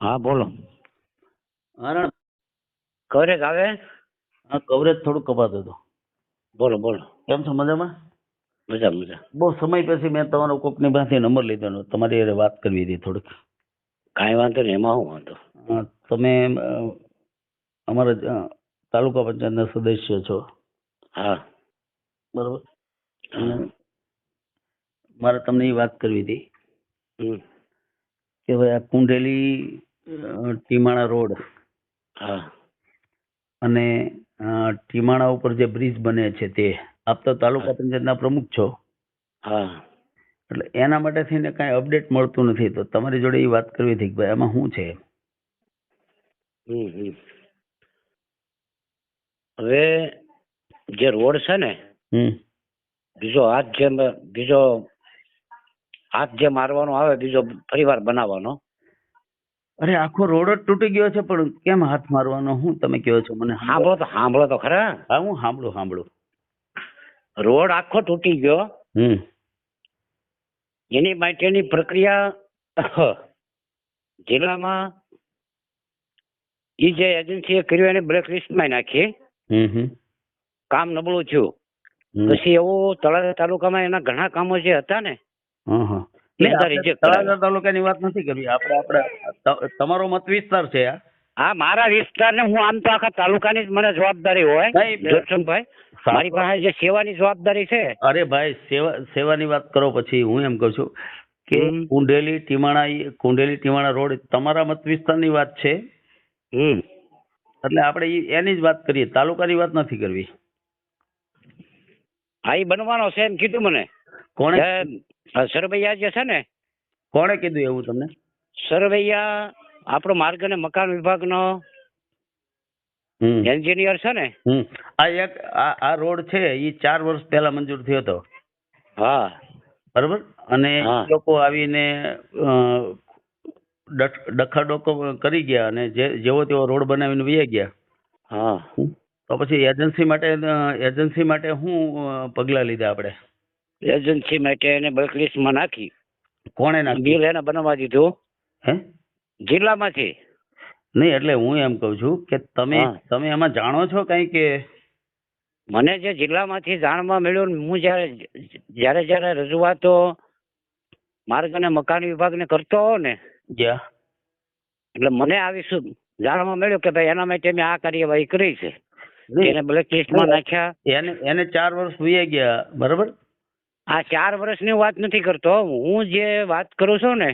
હા બોલો. હરણ. કવરેજ આવે? હા કવરેજ થોડું કપાતો હતું. બોલો બોલો. કેમ છો મજામાં? મજા મજા. બહુ સમય પછી મેં તમારો કોકની પાસેથી નંબર લીધો તમારી હારે વાત કરવી હતી થોડીક. કાંઈ વાંધો નહીં એમાં શું વાંધો? હા, તમે અ, અમારા અ, તાલુકા પંચાયતના સદસ્ય છો. હા. બરોબર. અને મારે તમને એ વાત કરવી હતી હમ. કે ભાઈ આ કુંડેલી ટીમાણા રોડ. હા. અને ટીમાણા ઉપર જે બ્રિજ બને છે તે. આપ તો તાલુકા પંચાયતના પ્રમુખ છો. હા. એટલે એના માટે થઈને કાંઈ અપડેટ મળતું નથી. તો તમારી જોડે એ વાત કરવી હતી કે ભાઈ આમાં શું છે? હમ હમ. હવે જે રોડ છે ને બીજો હાથ જે બીજો હાથ જે મારવાનો આવે બીજો ફરીવાર બનાવવાનો અરે આખો રોડ જ તૂટી ગયો છે પણ કેમ હાથ મારવાનો? હું તમે કહો છો મને સાંભળો. તો સાંભળો તો ખરા. હા હું સાંભળું સાંભળું. રોડ આખો તૂટી ગયો. હમ. એની માટેની પ્રક્રિયા જિલ્લામાં ઈ જે એજન્સીએ કર્યું એને બ્લેક લિસ્ટમાં નાખી. કામ નબળું થયું. પછી એવું તળાજા તાલુકામાં એના ઘણા કામો જે હતા ને તાલુકાની વાત નથી કરવી. આપણે આપણે તમારો મત વિસ્તાર છે આ હા મારા વિસ્તારને હું આમ તો આખા તાલુકાની જ મને જવાબદારી હોય જોતસનભાઈ મારી પાસે જે સેવાની જવાબદારી છે. અરે ભાઈ સેવા સેવાની વાત કરો પછી હું એમ કહું છું કે કુંડેલી ટીમાણા કુંડેલી ટીમાણા રોડ તમારા મત વિસ્તારની વાત છે? હમ. એટલે આપણે એની જ વાત કરીએ. તાલુકાની વાત નથી કરવી. હા એ બનવાનો છે એમ કીધું મને. કોણે સરવૈયા જે છે ને કોણે કીધું એવું તમને? સરવૈયા આપણો માર્ગ અને મકાન વિભાગનો નો એન્જિનિયર છે ને. આ એક આ રોડ છે એ ચાર વર્ષ પહેલા મંજૂર થયો હતો. હા. બરોબર? અને લોકો આવીને ડખાડોકો કરી ગયા અને જે જેવો તેવો રોડ બનાવીને વહી ગયા. હા. તો પછી એજન્સી માટે એજન્સી માટે શું પગલાં લીધા આપણે? એજન્સી માટે એને બ્લેક લિસ્ટમાં નાખી. કોણે નાખી બિલ એને બનાવવા દીધું. હે? જિલ્લામાંથી. નહીં એટલે હું એમ કહું છું કે તમે તમે એમાં જાણો છો કઈ કે? મને જે જિલ્લામાંથી જાણવા મળ્યું હું જ્યારે જ્યારે જ્યારે રજૂઆતો માર્ગ અને મકાન વિભાગને કરતો હો ને એટલે મને આવી શું જાણવા મળ્યું કે ભાઈ એના માટે મેં આ કાર્યવાહી કરી છે. એને બ્લેક લિસ્ટમાં નાખ્યા. એને એને ચાર વર્ષ વીએ ગયા બરોબર? આ ચાર વર્ષની વાત નથી કરતો. હું જે વાત કરું છું ને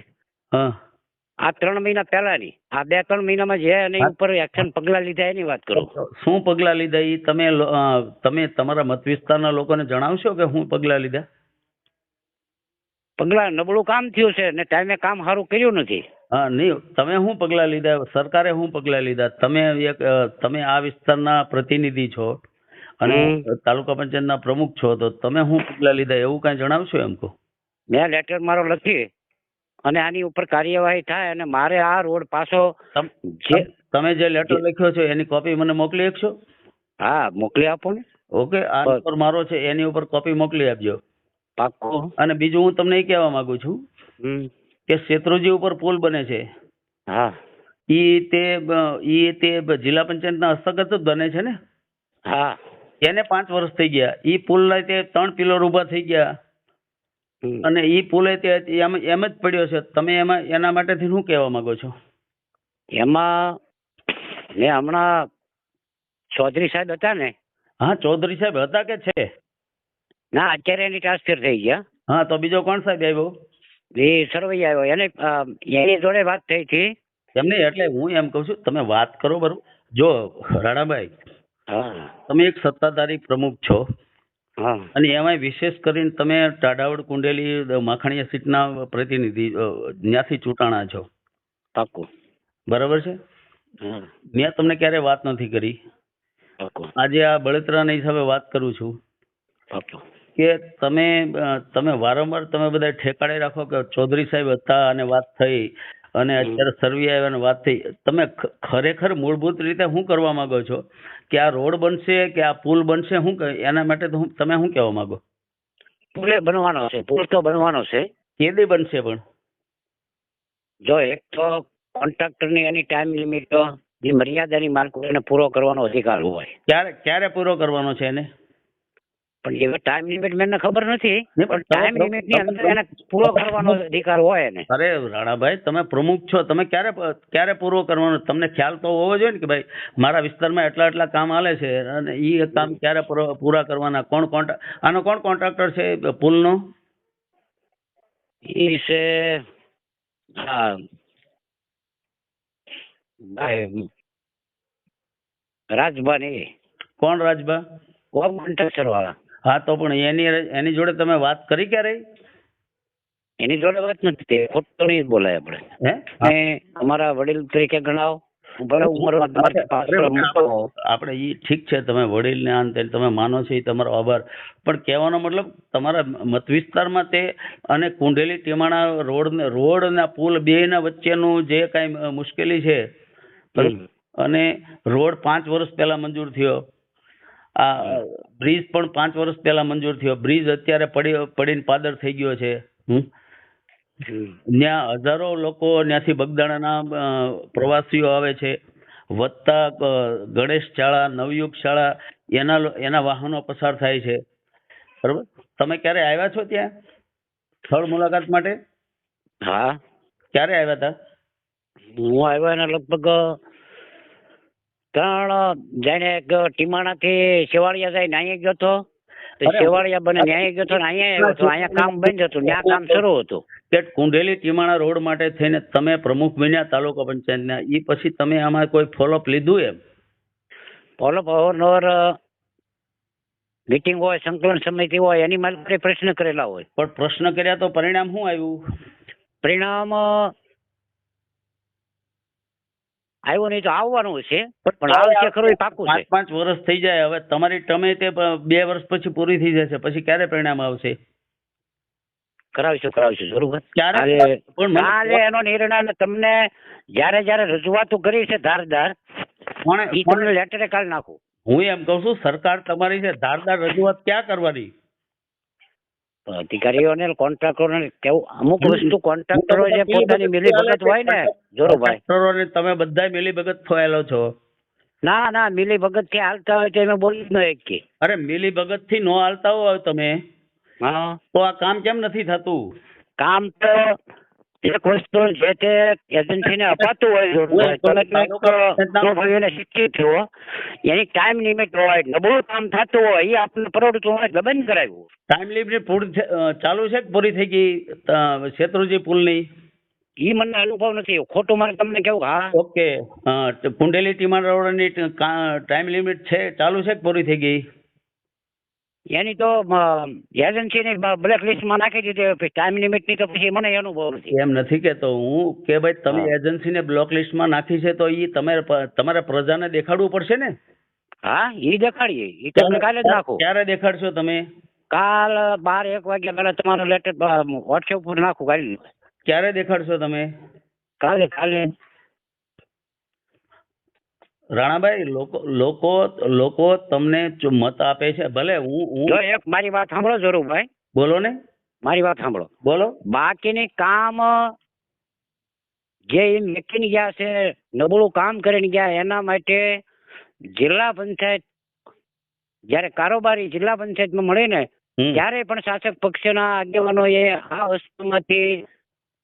આ ત્રણ મહિના પહેલાની આ બે ત્રણ મહિનામાં જે એની ઉપર એક્શન પગલા લીધા એની વાત કરું શું પગલા લીધા એ તમે તમે તમારા મત વિસ્તારના લોકોને જણાવશો કે શું પગલા લીધા? પગલા નબળું કામ થયું છે ને ટાઈમે કામ સારું કર્યું નથી. હા નહીં તમે શું પગલા લીધા? સરકારે શું પગલા લીધા? તમે એક તમે આ વિસ્તારના પ્રતિનિધિ છો. અને. તાલુકા પંચાયતના પ્રમુખ છો તો તમે શું પગલાં લીધા એવું કાંઈ જણાવશો એમ કહો? મેં લેટર મારો લખી અને આની ઉપર કાર્યવાહી થાય અને મારે આ રોડ પાછો તમે જે લેટર લખ્યો છે એની કોપી મને મોકલી આપશો? હા મોકલી આપો ને. ઓકે આ નંબર મારો છે એની ઉપર કોપી મોકલી આપજો. પાક્કો. અને બીજું હું તમને એ કહેવા માંગુ છું કે શેત્રુજી ઉપર પુલ બને છે. હા. ઈ તે ઈ તે જિલ્લા પંચાયતના હસ્તગત જ બને છે ને? હા. એને પાંચ વર્ષ થઈ ગયા. એ પુલ તે ત્રણ પિલર ઊભા થઈ ગયા. અને એ પુલે તે એમ એમ જ પડ્યો છે. તમે એમાં એના માટેથી શું કહેવા માંગો છો? એમાં મેં હમણાં ચૌધરી સાહેબ હતા ને. હા ચૌધરી સાહેબ હતા કે છે? ના અત્યારે એની ટ્રાન્સફર થઈ ગયા. હા તો બીજો કોણ સાહેબ આવ્યો? એ સરવૈયા આવ્યો. એને એની જોડે વાત થઈ હતી. એમ એટલે હું એમ કહું છું તમે વાત કરો બરોબર. જો રાણાભાઈ હા. તમે એક સત્તાધારી પ્રમુખ છો. હા. અને એમાંય વિશેષ કરીને તમે ટાડાવડ કુંડેલી માખણીયા સીટના પ્રતિનિધિ ત્યાંથી ચૂંટાણા છો. પાકું બરાબર છે? મેં તમને ક્યારે વાત નથી કરી? આજે આ બળતરાના હિસાબે વાત કરું છું. કે તમે તમે વારંવાર તમે બધા ઠેકાણે રાખો કે ચૌધરી સાહેબ હતા અને વાત થઈ. અને અત્યારે સર્વે આવ્યાની વાત થઈ તમે ખરેખર મૂળભૂત રીતે શું કરવા માંગો છો? કે આ રોડ બનશે કે આ પુલ બનશે? શું એના માટે તો તમે શું કહેવા માંગો? પુલ બનવાનો છે પુલ તો બનવાનો છે. કેદી બનશે પણ? જો એક તો કોન્ટ્રાક્ટરની એની ટાઈમ લિમિટ જે મર્યાદાની માલકો એને પૂરો કરવાનો અધિકાર હોય. ક્યારે ક્યારે પૂરો કરવાનો છે એને? પણ એવા ટાઈમ લિમિટ મને ખબર નથી. પણ ટાઈમ લિમિટની અંદર એને પૂરો કરવાનો અધિકાર હોય એને. અરે રાણાભાઈ તમે પ્રમુખ છો તમે ક્યારે ક્યારે પૂરો કરવાનો? તમને ખ્યાલ તો હોવો જોઈએ ને કે ભાઈ મારા વિસ્તારમાં એટલા એટલા કામ હાલે છે અને એ કામ ક્યારે પૂરા કરવાના? કોણ કોન્ટ્રા આનો કોણ કોન્ટ્રાક્ટર છે પુલનો? એ છે હા. ભાઈ રાજભાન કોણ રાજબા હોમ કોન્ટ્રાક્ટર વાળા. હા તો પણ એની એની જોડે તમે વાત કરી ક્યારે એની જોડે વાત નથી થઈ. ખોટું નહીં બોલાય આપણે. હે? અમારા વડીલ તરીકે ગણાવો. આપણે એ ઠીક છે તમે વડીલને આન તે તમે માનો છો એ તમારો આભાર. પણ કહેવાનો મતલબ તમારા મત વિસ્તારમાં તે અને કુંડેલી ટીમાણા રોડ ને રોડ ના પુલ બે ના વચ્ચેનું જે કાંઈ મુશ્કેલી છે અને રોડ પાંચ વર્ષ પહેલા મંજૂર થયો. આ બ્રિજ પણ પાંચ વર્ષ પહેલા મંજૂર થયો. બ્રિજ અત્યારે પડી પડીને પાદર થઈ ગયો છે. ત્યાં હજારો લોકો ત્યાંથી બગદાણાના પ્રવાસીઓ આવે છે. વધતા ગણેશ શાળા નવયુગ શાળા એના એના વાહનો પસાર થાય છે. બરોબર? તમે ક્યારે આવ્યા છો ત્યાં? સ્થળ મુલાકાત માટે? હા. ક્યારે આવ્યા હતા? હું આવ્યો એના લગભગ ત્રણ જાણે એક ટીમાણાથી શેવાળિયા જાય અહીંયા ગયો તો? તો શેવાળિયા બને ન્યાય ગયો તો અહીંયા આવ્યો અહીંયા કામ બંધ હતું ત્યાં કામ શરૂ હતું. કે કુંડેલી ટીમાણા રોડ માટે થઈને તમે પ્રમુખ બન્યા તાલુકા પંચાયતના એ પછી તમે આમાં કોઈ ફોલોઅપ લીધું એમ? ફોલોઅપ અવારનવાર મીટિંગ હોય સંકલન સમિતિ હોય એની માલિક પ્રશ્ન કરેલા હોય. પણ પ્રશ્ન કર્યા તો પરિણામ શું આવ્યું? પરિણામ આવ્યું નહીં તો આવવાનું છે પણ આવશે ખરો એ પાકું પાંચ પાંચ વર્ષ થઈ જાય હવે તમારી ટમે તે બે વર્ષ પછી પૂરી થઈ જશે પછી ક્યારે પરિણામ આવશે? કરાવીશું કરાવીશું બરોબર ક્યારે? કાલે પણ એનો નિર્ણય તમને જ્યારે જ્યારે રજૂઆતો કરી છે ધારદાર તમને લેટરે કાલ નાખું. હું એમ કહું છું સરકાર તમારી છે ધારદાર રજૂઆત ક્યાં કરવાની? પણ અધિકારીઓને કોન્ટ્રાક્ટરોને કેવું અમુક વસ્તુ કોન્ટ્રાક્ટરો જે પોતાની મિલીભગત હોય ને જોરુભાઈ કોન્ટ્રાક્ટરોને તમે બધા મિલીભગત થયેલો છો? ના ના મિલીભગતથી હાલતા હોય તો એમ બોલી ન એક. અરે મિલીભગતથી નો હાલતા હોય તમે? હા. તો આ કામ કેમ નથી થતું? કામ તો એક વસ્તુ જે તે એજન્સીને અપાતું હોય તમે શીખી થયો એની ટાઈમ લિમિટ હોય નબળું કામ થતું હોય એ આપણને પ્રવૃત્તિ હોય બંધ કરાવ્યું. ટાઈમ લિમિટ પૂરી ચાલુ છે કે પૂરી થઈ ગઈ શેત્રુજી પુલની? એ મને અનુભવ નથી. ખોટું મારે તમને કેવું હા? ઓકે. અ, ટ- કુંડેલી ટીમાણ રોડની ટાઈમ લિમિટ છે ચાલુ છે કે પૂરી થઈ ગઈ? એની તો એજન્સીની બ્લેક લિસ્ટમાં નાખી દીધી ટાઈમ લિમિટની તો પછી મને અનુભવ નથી એમ નથી કહેતો હું કે ભાઈ તમે. એજન્સીને બ્લોક લિસ્ટમાં નાખી છે તો એ તમે પ- તમારે પ્રજાને દેખાડવું પડશે ને? હા એ દેખાડીએ એ તમને કાલે જ નાખો. ક્યારે દેખાડશો તમે? કાલ બાર એક વાગ્યા પહેલા તમારો લેટર વોટ્સએપ પર નાખું કાલે. ક્યારે દેખાડશો તમે? કાલે કાલે. રાણાભાઈ લોકો લોકો લોકો તમને મત આપે છે? ભલે હું જો હું એક મારી વાત સાંભળો જરૂરભાઈ બોલો ને. મારી વાત સાંભળો. બોલો. બાકીની કામ જે મેકીને ગયા છે નબળું કામ કરીને ગયા એના માટે જિલ્લા પંચાયત જ્યારે કારોબારી જિલ્લા પંચાયતમાં મળે ને. ત્યારે પણ શાસક પક્ષના આગેવાનો એ આ વસ્તુમાંથી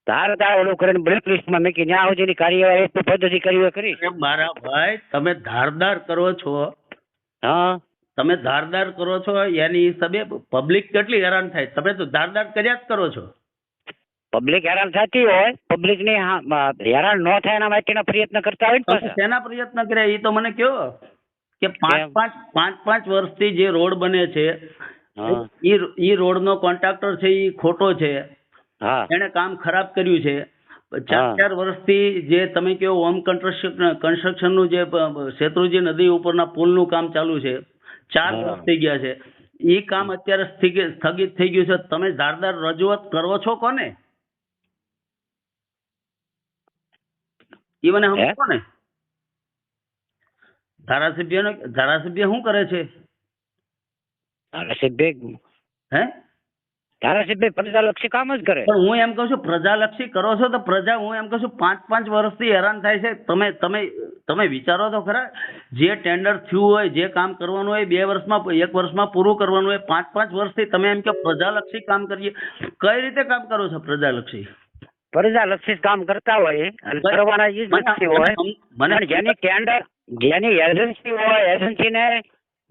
ધારદાર ઓલું કરીને બ્લેક લિસ્ટમાં મૂકી ત્યાં સુધીની કાર્યવાહી તો પદાધિકારીઓએ કરી અરે મારા ભાઈ તમે ધારદાર કરો છો. હા. તમે ધારદાર કરો છો એની હિસાબે પબ્લિક કેટલી હેરાન થાય? તમે તો ધારદાર કર્યા જ કરો છો. પબ્લિક હેરાન થતી હોય પબ્લિકને હા હેરાન ન થાય એના માટેના પ્રયત્ન કરતા હોય ને તેના પ્રયત્ન કર્યા? એ તો મને કયો કે પાંચ? પાંચ પાંચ પાંચ વર્ષથી જે રોડ બને છે ઈ રોડનો કોન્ટ્રાક્ટર છે ઈ ખોટો છે. એણે કામ ખરાબ કર્યું છે. ચાર ચાર વર્ષથી જે તમે કહો હોમ કન્સ્ટ્રક્શન કન્સ્ટ્રક્શનનું જે પ- નદી ઉપરના પુલનું કામ ચાલુ છે. ચાર વર્ષ થઈ ગયા છે. એ કામ અત્યારે સ્થગિત થઈ ગયું છે. તમે ધારદાર રજૂઆત કરો છો કોને? એ મને? સમજો ને. ધારાસભ્યનો ધારાસભ્ય શું કરે છે? ધારાસભ્ય હે? ધારાસભ્ય પ્રજાલક્ષી કામ જ કરે. પણ હું એમ કહું છું પ્રજાલક્ષી કરો છો તો પ્રજા હું એમ કહું છું પાંચ પાંચ વર્ષથી હેરાન થાય છે. તમે તમે તમે વિચારો તો ખરા જે ટેન્ડર થયું હોય જે કામ કરવાનું હોય બે વર્ષમાં એક વર્ષમાં પૂરું કરવાનું હોય પાંચ પાંચ વર્ષથી તમે એમ કે પ્રજાલક્ષી કામ કરીએ. કઈ રીતે કામ કરો છો પ્રજાલક્ષી? પ્રજાલક્ષી કામ કરતા હોય અને કરવાના એ જ મને- હોય. મને- મને જેની ટેન્ડર જેની એજન્સી હોય એજન્સીને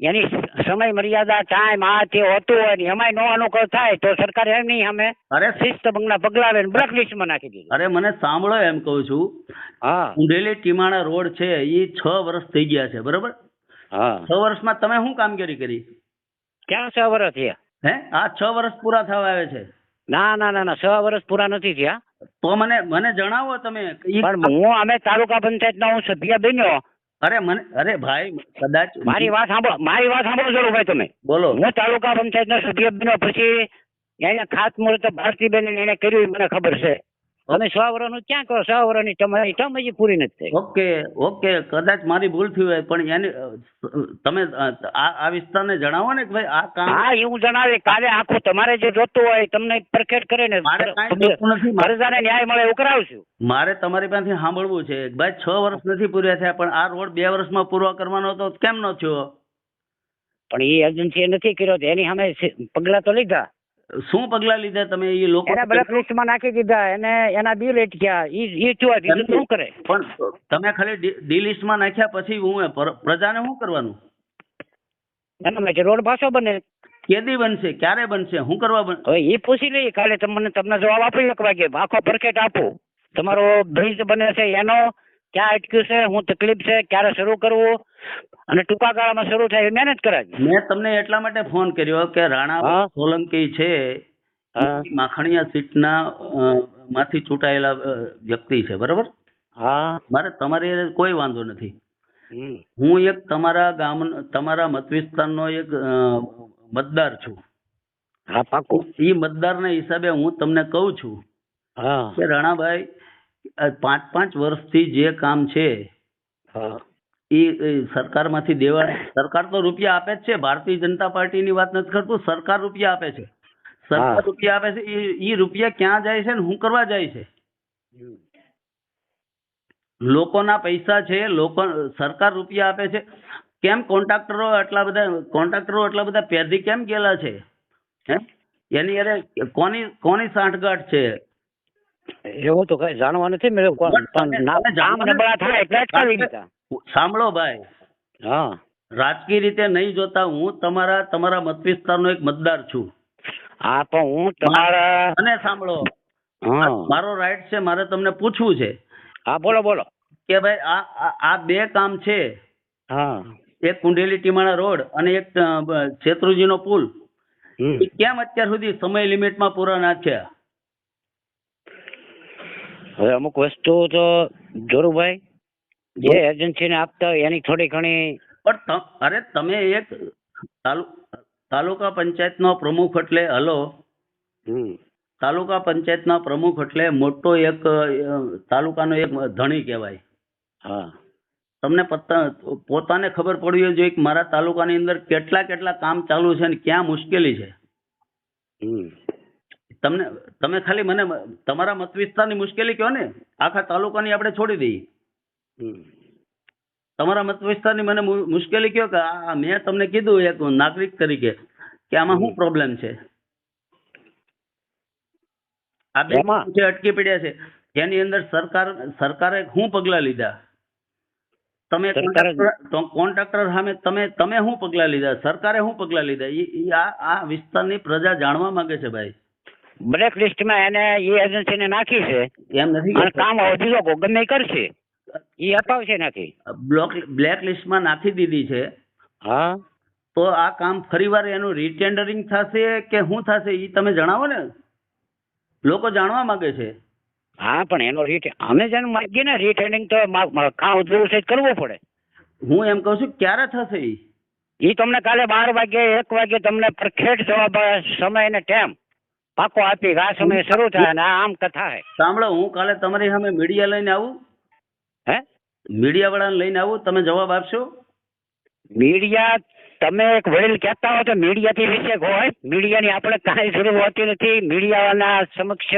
એની સમય મર્યાદા ટાઈમ આ તે હોતું હોય ને એમાંય નો અનુકૂળ થાય તો સરકાર એમ નહીં અમે અરે શિસ્ત ભંગના પગલા લઈને બ્લેક લિસ્ટમાં નાખી દીધું. અરે મને સાંભળો એમ કહું છું. હા. ઊંઢેલી ટીમાણા રોડ છે એ છ વર્ષ થઈ ગયા છે બરોબર? હા. છ વર્ષમાં તમે શું કામગીરી કરી? ક્યાં છ વર્ષ થયા? હે? આ છ વર્ષ પૂરા થવા આવે છે. ના ના ના ના છ વર્ષ પૂરા નથી થયા. તો મને મને જણાવો તમે પણ હું અમે તાલુકા પંચાયતના હું સભ્ય બન્યો અરે મને અરે ભાઈ કદાચ મારી વાત સાંભળો મારી વાત સાંભળો જરૂર ભાઈ તમે. બોલો. હું તાલુકા પંચાયતનો સભ્ય બન્યો પછી એને ખાતમુહૂર્ત ભારતીબેન એને કર્યું મને ખબર છે. તમે સો વર્ષનું ક્યાં કરો? સો વર્ષની તમારી ટર્મ હજી પૂરી નથી થઈ. ઓકે ઓકે કદાચ મારી ભૂલ થઈ હોય પણ એની તમે આ વિસ્તારને જણાવો ને કે ભાઈ આ કામ હા એવું જણાવે કાલે આખું તમારે જે જોતું હોય તમને પરખેટ કરે ને મારે કાંઈ જોતું નથી. મારે- પ્રજાને ન્યાય મળે એવું કરાવશું. મારે તમારી પાસેથી સાંભળવું છે. ભાઈ છ વર્ષ નથી પૂર્યા થયા પણ આ રોડ બે વર્ષમાં પૂરો કરવાનો હતો તો કેમ ન થયો? પણ એ એજન્સીએ નથી કર્યો એની સામે પગલાં તો લીધા. શું પગલા લીધા તમે એ લોકો? એના બ્લેક લિસ્ટમાં નાખી દીધા એને એના બિલ અટક્યા ઈ ઈ થયું બીજું શું કરે? પણ તમે ખાલી ડી- લિસ્ટમાં નાખ્યા પછી હું એ પર- પ્રજાને શું કરવાનું? એના માટે રોડ પાછો બને. કેદી બનશે? ક્યારે બનશે? શું કરવા બન? હવે એ પૂછી લઈએ કાલે તમને તમને જવાબ આપી એક વાગે આખો પરકેટ આપો. તમારો બ્રિજ બને છે એનો ક્યાં અટક્યું છે હું તકલીફ છે ક્યારે શરૂ કરવું? અને ટૂંકા ગાળામાં શરૂ થાય એ મેનેજ કરાવી મેં તમને એટલા માટે ફોન કર્યો કે રાણા સોલંકી છે માખણીયા સીટના માંથી ચૂંટાયેલા વ્યક્તિ છે બરાબર? હા. મારે તમારી કોઈ વાંધો નથી. હું એક તમારા ગામ તમારા મત વિસ્તારનો એક મતદાર છું. હા પાકું. એ મતદારના હિસાબે હું તમને કહું છું હા. કે રાણાભાઈ પાંચ પાંચ વર્ષથી જે કામ છે એ સરકારમાંથી દેવા સરકાર તો રૂપિયા આપે જ છે. ભારતીય જનતા પાર્ટીની વાત નથી કરતું સરકાર રૂપિયા આપે છે. સરકાર રૂપિયા આપે છે એ રૂપિયા ક્યાં જાય છે ને શું કરવા જાય છે? લોકોના પૈસા છે લોકો સરકાર રૂપિયા આપે છે. કેમ કોન્ટ્રાક્ટરો આટલા બધા કોન્ટ્રાક્ટરો આટલા બધા પેરથી કેમ ગયેલા છે? હે? એની અરે કોની કોની સાંઠગાંઠ છે? એવું તો કઈ જાણવા નથી મેં કોણ- પણ ના- તમે જાણો કામ ને? નબળા થાય એટલે અટકાવી દીધા. સાંભળો ભાઈ. હા. રાજકીય રીતે નહીં જોતા હું તમારા તમારા મત વિસ્તારનો એક મતદાર છું. હા પણ હું તમારા અને સાંભળો. મારો રાઈટ છે મારે તમને પૂછવું છે હા બોલો બોલો. કે ભાઈ આ આ- બે કામ છે. હા. એક કુંડેલી ટીમાણા રોડ અને એક અ, નો પુલ. કેમ અત્યાર સુધી સમય લિમિટમાં પૂરા ના થયા? હવે અમુક વસ્તુ તો જોરુભાઈ જે એજન્સીને આપતા હોય એની થોડી ઘણી પણ અરે તમે એક તાલુકા તાલુકા પંચાયતનો પ્રમુખ એટલે હલો. તાલુકા તાલુકા પંચાયતના પ્રમુખ એટલે મોટો એક તાલુકાનો એક ધણી કહેવાય. હા. તમને પોતાને ખબર પડવી જોઈએ કે મારા તાલુકાની અંદર કેટલા કેટલા કામ ચાલુ છે ને ક્યાં મુશ્કેલી છે. હમ. તમને તમે ખાલી મને તમારા મત વિસ્તારની મુશ્કેલી કહો ને. આખા તાલુકાની આપણે છોડી દઈએ. તમારા મત વિસ્તારની મને મુશ્કેલી કહો કે આ મેં તમને કીધું એક નાગરિક તરીકે કે આમાં શું પ્રોબ્લેમ છે? આ બે? જે અટકી પડ્યા છે જેની અંદર સરકાર સરકારે શું પગલાં લીધા? તમે કોન્ટ્રાક્ટર સામે તમે તમે શું પગલાં લીધા? સરકારે શું પગલાં લીધા? ઈ આ આ વિસ્તારની પ્રજા જાણવા માંગે છે ભાઈ. બ્લેક લિસ્ટમાં એને એ એજન્સીને નાખી છે. એમ નથી અને કામ અવધી લોકો ગમે કરશે. એ અપાવશે નાખી. બ્લોક બ્લેક લિસ્ટમાં નાખી દીધી છે. હા. તો આ કામ ફરીવાર એનું રીટેન્ડરિંગ થશે કે શું થશે એ તમે જણાવો ને? લોકો જાણવા માંગે છે. હા પણ એનો રીટ અમે જેને માગીએ ને રીટેન્ડિંગ તો કામ જરૂર છે કરવું પડે. હું એમ કહું છું ક્યારે થશે ઈ? એ તમને કાલે બાર વાગે એક વાગે તમને પરખેટ જવાબ સમય અને ટાઈમ. પાકો આપી ઘાસ અમે શરૂ થાય અને આમ કથા હે. સાંભળો હું કાલે તમારી સામે મીડિયા લઈને આવું. હે? મીડિયા વાળાને લઈને આવું તમે જવાબ આપશો? મીડિયા તમે એક વડીલ કહેતા હો તો મીડિયાથી વિશે હોય. મીડિયાની આપણે કાંઈ જરૂર હોતી નથી. મીડિયાના સમક્ષ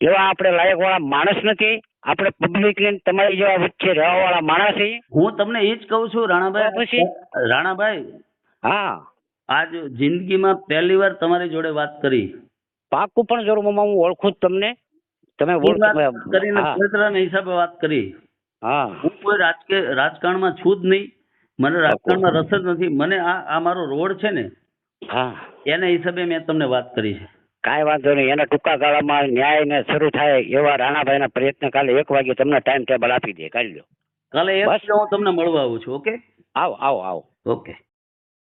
એવા આપણે લાયક વાળા માણસ નથી. આપણે પબ્લિકને તમારી જેવા વચ્ચે રહેવાવાળા માણસ છીએ. હું તમને એ જ કહું છું રાણાભાઈ પછી? રાણાભાઈ હા. આજ જિંદગીમાં પહેલી વાર તમારી જોડે વાત કરી. પાકું પણ જરૂર મામા હું ઓળખું તમને. તમે કરીને હિસાબે વાત કરી. હા. હું કોઈ રાજકીય રાજકારણમાં છું જ નહીં. મને રાજકારણમાં રસ જ નથી. મને આ આ મારો રોડ છે ને હા. એના હિસાબે મેં તમને વાત કરી છે. કાંઈ વાંધો નહીં. એના ટૂંકા ગાળામાં ન્યાય ને શરૂ થાય એવા રાણાભાઈના પ્રયત્ન કાલે એક વાગે તમને ટાઈમ ટેબલ આપી દે. કાઢી લો કાલે એક. હું તમને મળવા આવું છું ઓકે? આવો આવો આવો. ઓકે.